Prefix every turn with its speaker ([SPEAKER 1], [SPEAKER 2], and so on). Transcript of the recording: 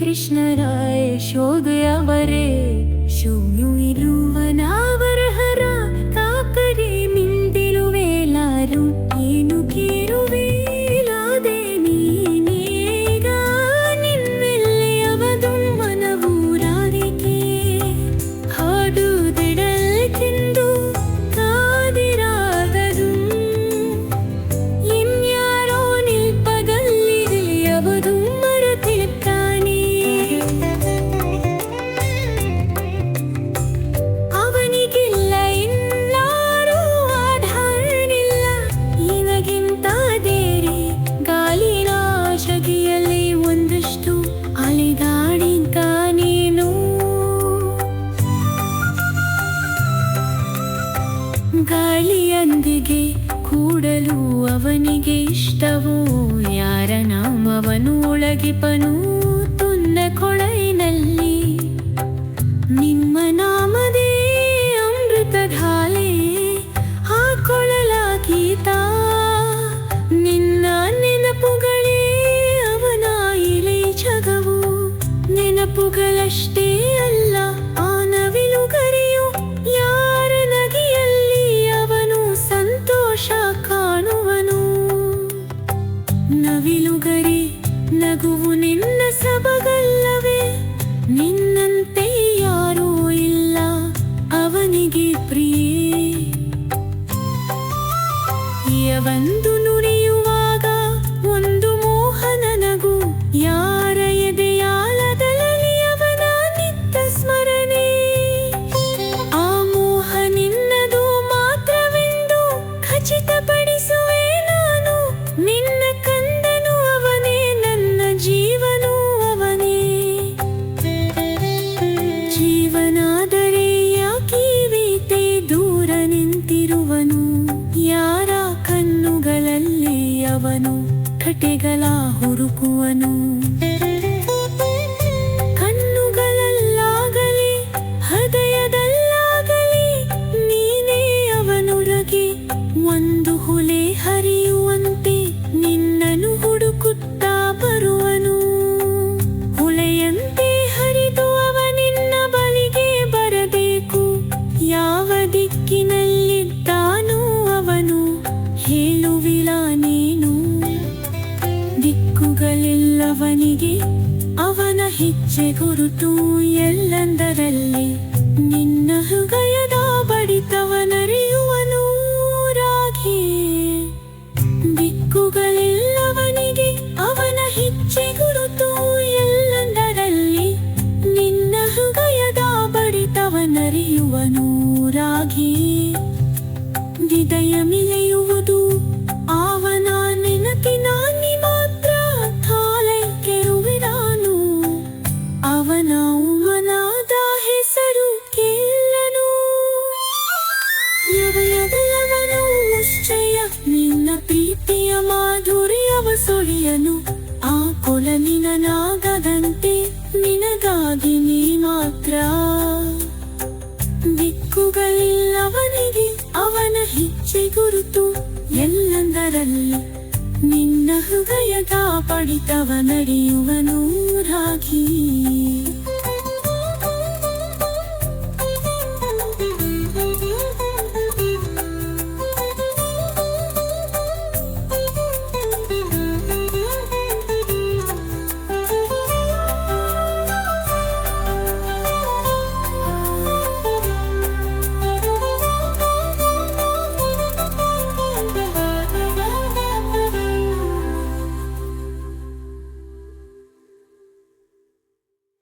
[SPEAKER 1] कृष्णराय शोगया मरे शो वना ಗಾಳಿಯೊಂದಿಗೆ ಕೂಡಲು ಅವನಿಗೆ ಇಷ್ಟವೋ? ಯಾರ ನಾಮವನು ಒಳಗಿಪನು ನಿನಗೆ ಪ್ರಿಯೇ. ಒಂದು ಅವನು ಕಟೆಗಳ ಹುರುಕುವನು. ಹಕ್ಕುಗಳಿಲ್ಲವನಿಗೆ ಅವನ ಹೆಜ್ಜೆ ಗುರುತು ಎಲ್ಲಂದರಲ್ಲಿ? ನಿನ್ನ ಹೃದಯದ ಬಡಿತವ ಮಾಧುರ್ಯವ ಸುಳಿಯನು ಆ ಕೊಲನಿನನಾಗದಂತೆ ನಿನಗಾಗಿ ನೀ ಮಾತ್ರ. ದಿಕ್ಕುಗಳಿಲ್ಲವನಿಗೆ ಅವನ ಹೆಜ್ಜೆ ಗುರುತು, ಎಲ್ಲಂದರಲ್ಲಿ ನಿನ್ನ ಹೃದಯದ ಪಡಿತವ ನಡೆಯುವನೂರಾಗಿ